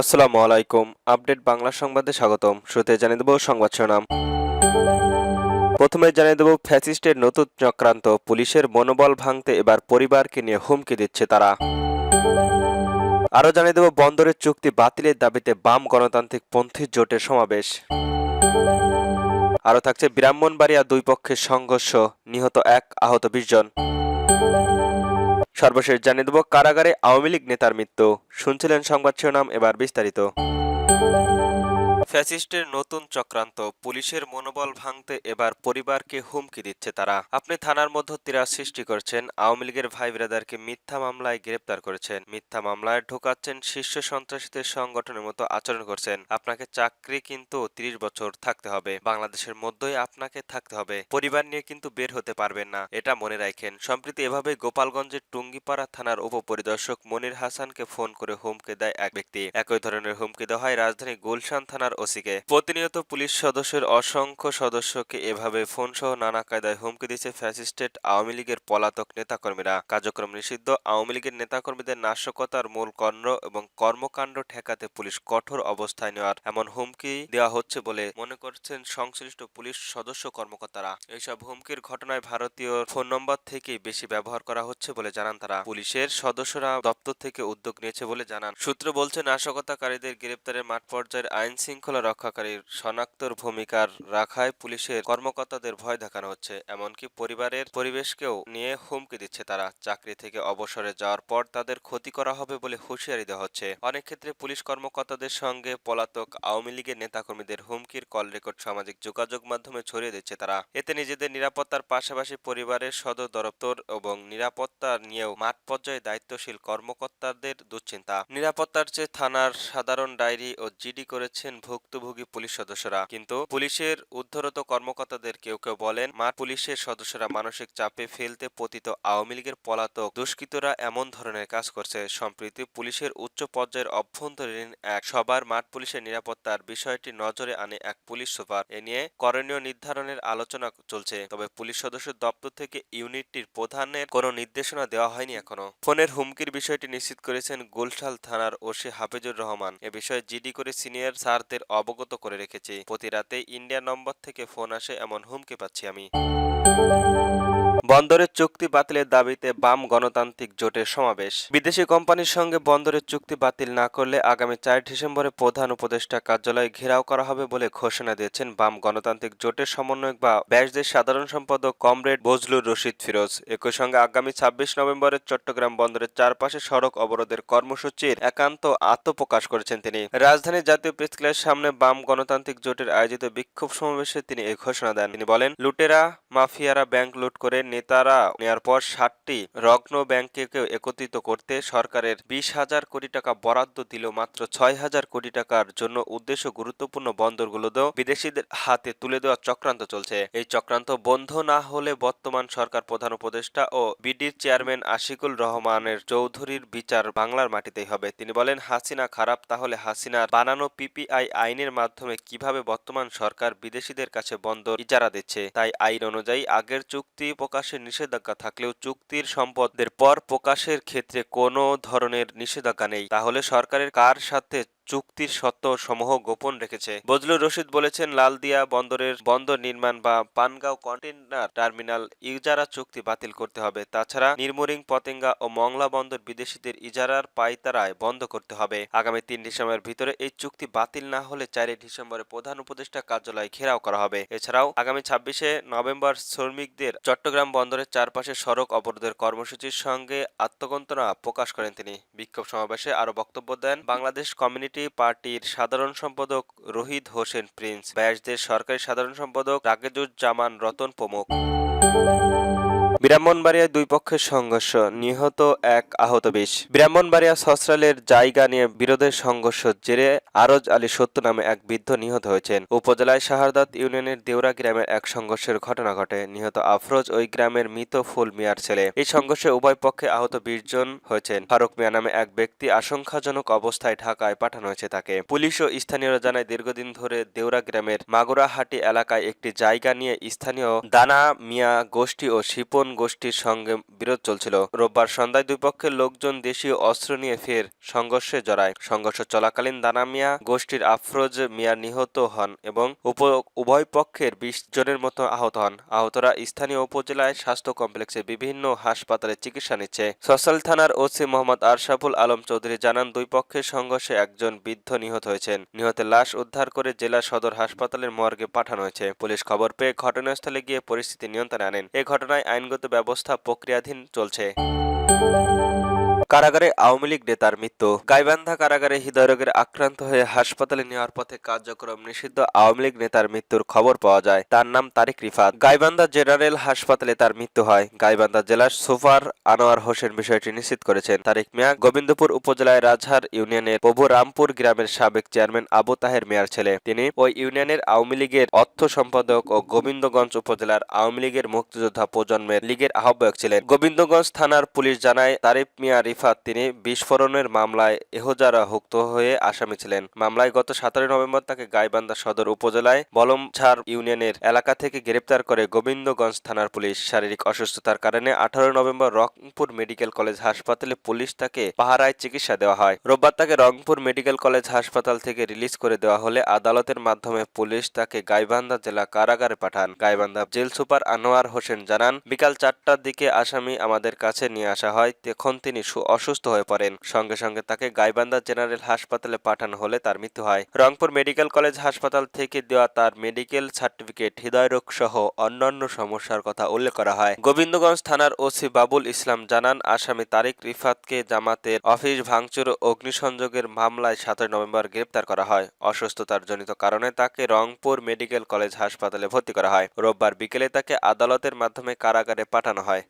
আসসালামু আলাইকুম। আপডেট বাংলা সংবাদে স্বাগতম। শুরুতে জানিয়ে দেব সংবাদ শিরোনাম। প্রথমে জানিয়ে দেব, ফ্যাসিস্টের নতুন চক্রান্ত। পুলিশের মনোবল ভাঙতে এবার পরিবারকে নিয়ে হুমকি দিচ্ছে তারা। আরও জানিয়ে দেব, বন্দরের চুক্তি বাতিলের দাবিতে বাম গণতান্ত্রিক পন্থী জোটের সমাবেশ। আরও থাকছে, ব্রাহ্মণবাড়িয়া দুই পক্ষের সংঘর্ষ। নিহত এক, আহত বিশ জন। সর্বশেষ জানিয়ে দেব কারাগারে আওয়ামী লীগ নেতার মৃত্যু। শুনছিলেন সংবাদ শিরোনাম এবার বিস্তারিত। ফ্যাসিস্টের নতুন চক্রান্ত, পুলিশের মনোবল ভাঙতে এবার পরিবারকে হুমকি দিচ্ছে তারা। আপনি থানার মধ্যে তিরাস সৃষ্টি করছেন, আওয়ামী লীগের ভাই ব্রাদারকে মিথ্যা মামলায় গ্রেপ্তার করেছেন। মিথ্যা মামলায় ঢোকাচ্ছেন শীর্ষ সন্ত্রাসীদের সংগঠনের মতো আচরণ করছেন। আপনাকে চাকরি কিন্তু ত্রিশ বছর থাকতে হবে। বাংলাদেশের মধ্যেই আপনাকে থাকতে হবে। পরিবার নিয়ে কিন্তু বের হতে পারবেন না। এটা মনে রাখেন। সম্প্রতি এভাবে গোপালগঞ্জের টুঙ্গিপাড়া থানার উপপরিদর্শক মনির হাসানকে ফোন করে হুমকি দেয় এক ব্যক্তি। একই ধরনের হুমকি দেওয়া হয় রাজধানী গুলশান থানার ওসিকে। প্রতিনিয়ত পুলিশ সদস্যের অসংখ্য সদস্যকে এভাবে ফোন সহ নানা কায়দায় হুমকি দিচ্ছে ফ্যাসিস্টেট আওয়ামী লীগের পলাতক নেতাকর্মীরা। কার্যক্রম নিষিদ্ধ, আওয়ামী লীগের নেতাকর্মীদের নাশকতার মূল কর্ণ এবং কর্মকাণ্ড ঠেকাতে পুলিশ কঠোর অবস্থায় নেওয়ার এমন হুমকি দেওয়া হচ্ছে বলে মনে করছেন সংশ্লিষ্ট পুলিশ সদস্য কর্মকর্তারা। এইসব হুমকির ঘটনায় ভারতীয় ফোন নম্বর থেকেই বেশি ব্যবহার করা হচ্ছে বলে জানান তারা। পুলিশের সদস্যরা দপ্তর থেকে উদ্যোগ নিয়েছে বলে জানান। সূত্র বলছে, নাশকতাকারীদের গ্রেপ্তারের মাঠ পর্যায়ের আইন শৃঙ্খলা রক্ষাকারীর শনাক্তর ভূমিকার রাখায় পুলিশের কর্মকর্তাদের ভয় দেখানো হচ্ছে। এমনকি পরিবারের পরিবেশকেও নিয়ে হুমকি দিচ্ছে তারা। চাকরি থেকে অবসরে যাওয়ার পর তাদের ক্ষতি করা হবে বলে হুঁশিয়ারি দেওয়া হচ্ছে। অনেক ক্ষেত্রে পুলিশ কর্মকর্তাদের সঙ্গে পলাতক আওয়ামী লীগের নেতাকর্মীদের হুমকির কল রেকর্ড সামাজিক যোগাযোগ মাধ্যমে ছড়িয়ে দিচ্ছে তারা। এতে নিজেদের নিরাপত্তার পাশাপাশি পরিবারের সদর দপ্তর এবং নিরাপত্তা নিয়েও মাঠ পর্যায়ে দায়িত্বশীল কর্মকর্তাদের দুশ্চিন্তা। নিরাপত্তার চেয়ে থানার সাধারণ ডায়েরি ও জিডি করেছেন ভুক্তভোগী পুলিশ সদস্যরা। কিন্তু পুলিশের উদ্ধরত কর্মকর্তাদের কেউ কেউ বলেন মাঠ পুলিশের সদস্যরা মানসিক চাপে ফেলতে পতিত আওয়ামী লীগের পলাতক দুষ্কৃতরা এমন ধরনের কাজ করছে। সম্প্রতি পুলিশের উচ্চ পর্যায়ের অভ্যন্তরীণ এক সবার মাঠ পুলিশের নিরাপত্তার বিষয়টি নজরে আনে এক পুলিশ সুপার। এ নিয়ে করণীয় নির্ধারণের আলোচনা চলছে, তবে পুলিশ সদস্য দপ্তর থেকে ইউনিটটির প্রধানের কোনো নির্দেশনা দেওয়া হয়নি এখনও। ফোনের হুমকির বিষয়টি নিশ্চিত করেছেন গুলশাল থানার ওসি হাফিজুর রহমান। এ বিষয়ে জিডি করে সিনিয়র স্যারদের অবগত করে রেখেছি। প্রতি রাতে ইন্ডিয়া নম্বর থেকে ফোন আসে এমন হুমকি পাচ্ছি আমি। বন্দরের চুক্তি বাতিলের দাবিতে বাম গণতান্ত্রিক জোটের সমাবেশ। বিদেশি কোম্পানির সঙ্গে বন্দরের চুক্তি বাতিল না করলে আগামী চার ডিসেম্বরে প্রধান উপদেষ্টা কার্যালয় ঘেরাও করা হবে বলে ঘোষণা দিয়েছেন বাম গণতান্ত্রিক জোটের সমন্বয়ক বা ব্যাসদের সাধারণ সম্পাদক কমরেড বজলুর রশিদ ফিরোজ। একই সঙ্গে আগামী ছাব্বিশ নভেম্বরে চট্টগ্রাম বন্দরের চারপাশে সড়ক অবরোধের কর্মসূচির একান্ত আত্মপ্রকাশ করেছেন তিনি। রাজধানীর জাতীয় প্রেস ক্লাবের সামনে বাম গণতান্ত্রিক জোটের আয়োজিত বিক্ষোভ সমাবেশে তিনি এই ঘোষণা দেন। তিনি বলেন, লুটেরা, মাফিয়ারা ব্যাংক লুট করে নেতারা নেয়ার পর ষাটটি রগ্ন ব্যাংকে একত্রিত করতে সরকারের বিশ হাজার কোটি টাকা বরাদ্দ দিল মাত্র ছয় হাজার কোটি টাকার জন্য উদ্দেশ্য গুরুত্বপূর্ণ বন্দরগুলোতেও বিদেশিদের হাতে তুলে দেওয়ার চক্রান্ত চলছে। এই চক্রান্ত বন্ধ না হলে বর্তমান সরকার প্রধান উপদেষ্টা ও বিডির চেয়ারম্যান আশিকুল রহমানের চৌধুরীর বিচার বাংলার মাটিতেই হবে। তিনি বলেন, হাসিনা খারাপ, তাহলে হাসিনার বানানো পিপিআই আইনের মাধ্যমে কীভাবে বর্তমান সরকার বিদেশিদের কাছে বন্দর ইজারা দিচ্ছে? তাই আইন অনুযায়ী আগের চুক্তি প্রকাশের নিষেধাজ্ঞা। থাকলেও চুক্তির সম্পদের পর প্রকাশের ক্ষেত্রে কোনো ধরনের নিষেধাজ্ঞা নেই। তাহলে সরকারের কার সাথে চুক্তির সত্ত্ব সমূহ গোপন রেখেছে। বজলুর রশিদ বলেছেন, লালদিয়া বন্দরের বন্দর নির্মাণ বা পানগাঁও কন্টেনার টার্মিনাল ইজারা চুক্তি বাতিল করতে হবে। তাছাড়া নির্মরিং, পতেঙ্গা ও মংলা বন্দর বিদেশিদের ইজারার পাইতারায় বন্ধ করতে হবে। আগামী তিন ডিসেম্বরের ভিতরে এই চুক্তি বাতিল না হলে চারই ডিসেম্বরে প্রধান উপদেষ্টা কার্যালয় ঘেরাও করা হবে। এছাড়াও আগামী ছাব্বিশে নভেম্বর শ্রমিকদের চট্টগ্রাম বন্দরের চারপাশে সড়ক অবরোধের কর্মসূচির সঙ্গে আত্মকন্তনা প্রকাশ করেন তিনি। বিক্ষোভ সমাবেশে আরও বক্তব্য দেন বাংলাদেশ কমিউনিটি পার্টির সাধারণ সম্পাদক রোহিত হোসেন প্রিন্স। ব্যাসদের সরকারি সাধারণ সম্পাদক রাকেজুজ্জামান রতন প্রমুখ। ব্রাহ্মণবাড়িয়ায় দুই পক্ষের সংঘর্ষ, নিহত এক আহত বিশ ব্রাহ্মণবাড়িয়া সসরালের জায়গা নিয়ে বিরোধের সংঘর্ষ জেরে আরজ আলী সত্য নামে এক বৃদ্ধ নিহত হয়েছেন। উপজেলায় শাহাদাত ইউনিয়নের দেউরা গ্রামের এক সংঘর্ষের ঘটনা ঘটে। নিহত আফরোজ ওই গ্রামের মৃত ফুল মিয়ার ছেলে। এই সংঘর্ষে উভয় পক্ষে আহত বিশ জন হয়েছেন। ফারুক মিয়া নামে এক ব্যক্তি আশঙ্কাজনক অবস্থায় ঢাকায় পাঠানো হয়েছে তাকে। পুলিশ ও স্থানীয়রা জানায়, দীর্ঘদিন ধরে দেউরা গ্রামের মাগুরাহাটি এলাকায় একটি জায়গা নিয়ে স্থানীয় দানা, মিয়া, গোষ্ঠী ও শিপন গোষ্ঠীর সঙ্গে বিরোধ চলছিল। রোববার সন্ধ্যায় দুই পক্ষের লোকজন দেশীয় অস্ত্র নিয়ে ফের সংঘর্ষে জড়ায়। সংঘর্ষ চলাকালীন দানা মিয়া গোষ্ঠীর আফরোজ মিয়া নিহত হন এবং উভয় পক্ষের বিশ জনের মতো আহত হন। আহতরা স্থানীয় উপজেলায় স্বাস্থ্য কমপ্লেক্সে বিভিন্ন হাসপাতালে চিকিৎসা নিচ্ছে। সসাল থানার ওসি মোহাম্মদ আরশাফুল আলম চৌধুরী জানান, দুই পক্ষের সংঘর্ষে একজন বৃদ্ধ নিহত হয়েছেন। নিহতের লাশ উদ্ধার করে জেলা সদর হাসপাতালের মর্গে পাঠানো হয়েছে। পুলিশ খবর পেয়ে ঘটনাস্থলে গিয়ে পরিস্থিতি নিয়ন্ত্রণে আনেন। এ ঘটনায় আইনগত ব্যবস্থা প্রক্রিয়াধীন চলছে। কারাগারে আওয়ামী লীগ নেতার মৃত্যু। গাইবান্ধা কারাগারে হৃদয়রোগের আক্রান্ত হয়ে হাসপাতালে নেওয়ার পথে কার্যক্রম নিষিদ্ধ আওয়ামী লীগ নেতার মৃত্যুর খবর পাওয়া যায়। তার নাম তারিক রিফাত। গাইবান্ধা জেনারেল হাসপাতালে তার মৃত্যু হয়। গাইবান্ধা জেলার সুপার আনোয়ার হোসেন বিষয়টি নিশ্চিত করেছেন তারিক মিয়া। গোবিন্দপুর উপজেলায় রাজহার ইউনিয়নের প্রভু রামপুর গ্রামের সাবেক চেয়ারম্যান আবু তাহের মিয়ার ছেলে। তিনি ওই ইউনিয়নের আওয়ামী লীগের অর্থ সম্পাদক ও গোবিন্দগঞ্জ উপজেলার আওয়ামী লীগের মুক্তিযোদ্ধা প্রজন্মের লীগের আহ্বায়ক ছিলেন। গোবিন্দগঞ্জ থানার পুলিশ জানায়, তারিক মিয়া রিফাত তিনি বিস্ফোরণের মামলায় এহজারা হুক্ত হয়ে আসামি ছিলেন। মামলায় গত সতেরো নভেম্বর তাকে গাইবান্ধা সদর উপজেলায় বলমঝাড় ইউনিয়নের এলাকা থেকে গ্রেপ্তার করে গোবিন্দগঞ্জ থানার পুলিশ। শারীরিক অসুস্থতার কারণে আঠারো নভেম্বর রংপুর মেডিকেল কলেজ হাসপাতালে পুলিশ তাকে পাহারায় চিকিৎসা দেওয়া হয়। রোববার তাকে রংপুর মেডিকেল কলেজ হাসপাতাল থেকে রিলিজ করে দেওয়া হলে আদালতের মাধ্যমে পুলিশ তাকে গাইবান্ধা জেলা কারাগারে পাঠান। গাইবান্ধা জেল সুপার আনোয়ার হোসেন জানান, বিকাল চারটার দিকে আসামি আমাদের কাছে নিয়ে আসা হয়, তখন তিনি অসুস্থ হয়ে পড়েন। সঙ্গে সঙ্গে তাকে গাইবান্ধা জেনারেল হাসপাতালে পাঠানো হলে তার মৃত্যু হয়। রংপুর মেডিকেল কলেজ হাসপাতাল থেকে দেওয়া তার মেডিকেল সার্টিফিকেট হৃদয়রোগ সহ অন্যান্য সমস্যার কথা উল্লেখ করা হয়। গোবিন্দগঞ্জ থানার ওসি বাবুল ইসলাম জানান, আসামি তারিক রিফাতকে জামাতের অফিস ভাঙচুর অগ্নিসংযোগের মামলায় সাতই নভেম্বর গ্রেপ্তার করা হয়। অসুস্থতার জনিত কারণে তাকে রংপুর মেডিকেল কলেজ হাসপাতালে ভর্তি করা হয়। রোববার বিকেলে তাকে আদালতের মাধ্যমে কারাগারে পাঠানো হয়।